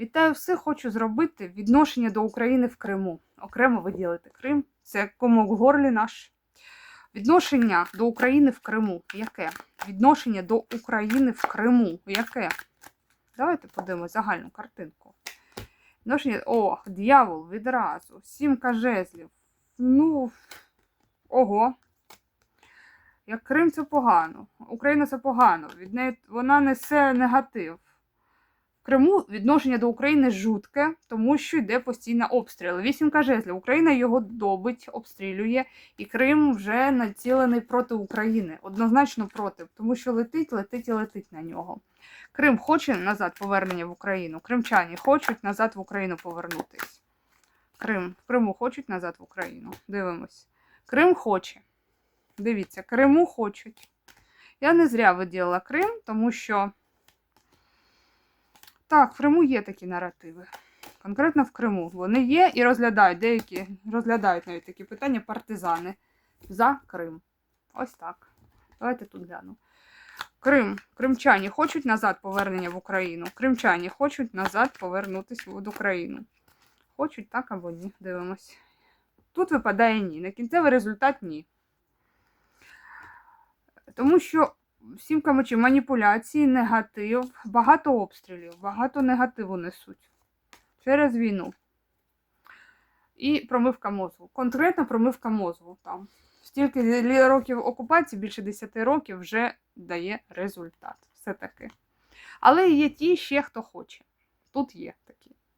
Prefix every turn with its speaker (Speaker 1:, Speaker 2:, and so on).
Speaker 1: Вітаю всіх, хочу зробити відношення до України в Криму. Окремо виділити Крим. Це комок в горлі наш. Відношення до України в Криму. Яке? Відношення до України в Криму. Яке? Давайте подивимось загальну картинку. Відношення. О, дьявол відразу. Сімка жезлів. Ну, ого. Як Крим це погано. Україна це погано. Від неї вона несе негатив. Криму відношення до України жутке, тому що йде постійно обстріл. Вісімка жезлів. Україна його добить, обстрілює, і Крим вже націлений проти України. Однозначно проти, тому що летить, летить і летить на нього. Крим хоче назад повернення в Україну. Кримчані хочуть назад в Україну повернутись. Крим. В Криму хочуть назад в Україну. Дивимось. Крим хоче. Дивіться, Криму хочуть. Я не зря виділила Крим, тому що. Так, в Криму є такі наративи. Конкретно в Криму. Вони є і розглядають деякі, розглядають навіть такі питання партизани за Крим. Ось так. Давайте тут гляну. Крим. Кримчані хочуть назад повернення в Україну. Кримчані хочуть назад повернутися в Україну. Хочуть так або ні. Дивимось. Тут випадає ні. На кінцевий результат ні. Тому що сімка мечів маніпуляції, негатив, багато обстрілів, багато негативу несуть через війну. І промивка мозку. Конкретно промивка мозку там. Стільки років окупації, більше 10 років, вже дає результат. Все таки. Але є ті ще, хто хоче. Тут є такі.